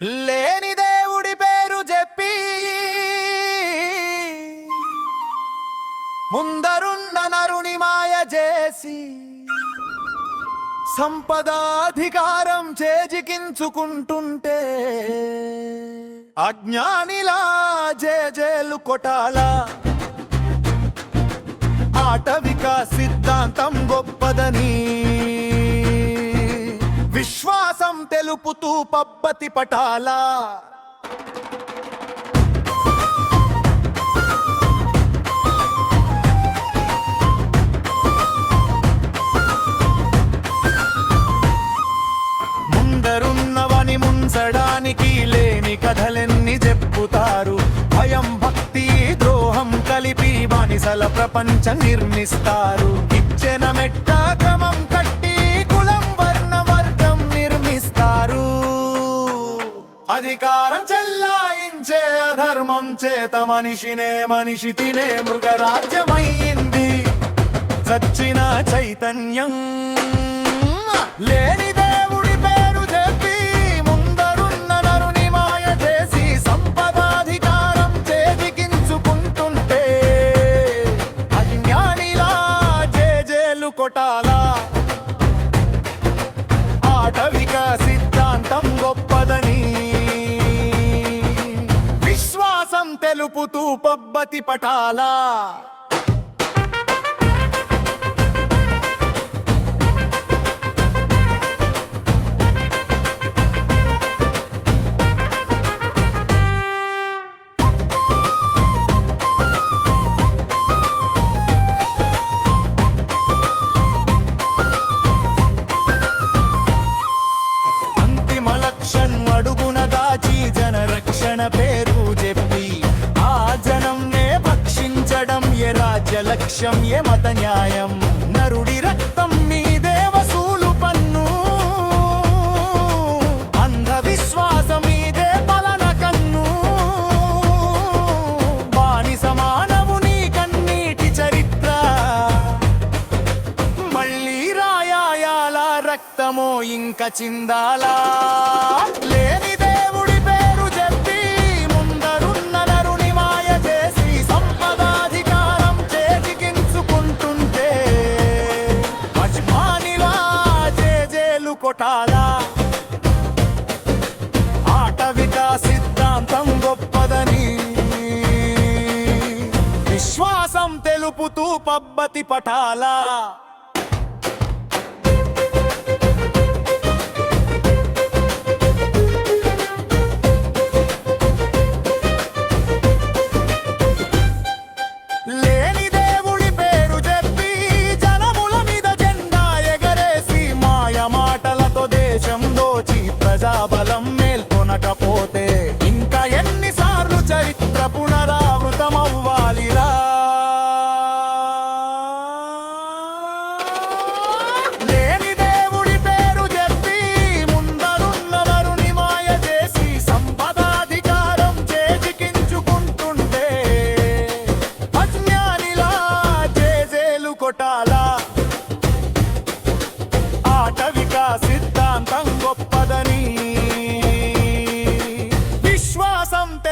లేని దేవుడి పేరు చెప్పి ముందరున్న నరుని మాయ చేసి సంపదాధికారం చేజికించుకుంటుంటే అజ్ఞానిలా జేజేలు కొటాల. ఆటవిక సిద్ధాంతం గొప్పదని తెలుపుతూ పబ్బతి పటాలా. ముందరున్నవని ముంచడానికి లేని కథలెన్ని చెప్పుతారు. భయం భక్తి ద్రోహం కలిపి బానిసల ప్రపంచం నిర్మిస్తారు. ఇచ్చిన మెట్ట అధికారం చెల్లాయించే అధర్మం చేత మనిషినే మనిషి తినే మృగరాజ్యమయ్యింది. చచ్చిన చైతన్యం లేనిదే బొబ్బతి పటాల. అడుగున దాచి జన రక్షణ లక్ష్యం ఏ మత న్యాయం? నరుడి రక్తం మీదే వసూలు పన్ను. అంధవిశ్వాసం మీదే పలన కన్ను. బాని సమానము నీ కన్నీటి చరిత్ర. మళ్ళీ రాయాల రక్తమో ఇంక చిందాలా. లేదు కొట్టాలా? ఆటవికా ఆటవిక సిద్ధాంతం గొప్పదని. విశ్వాసం తెలుపుతూ పబ్బతి పటాలా?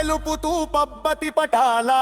తెలుపుతూ పబ్బతి పటాలా.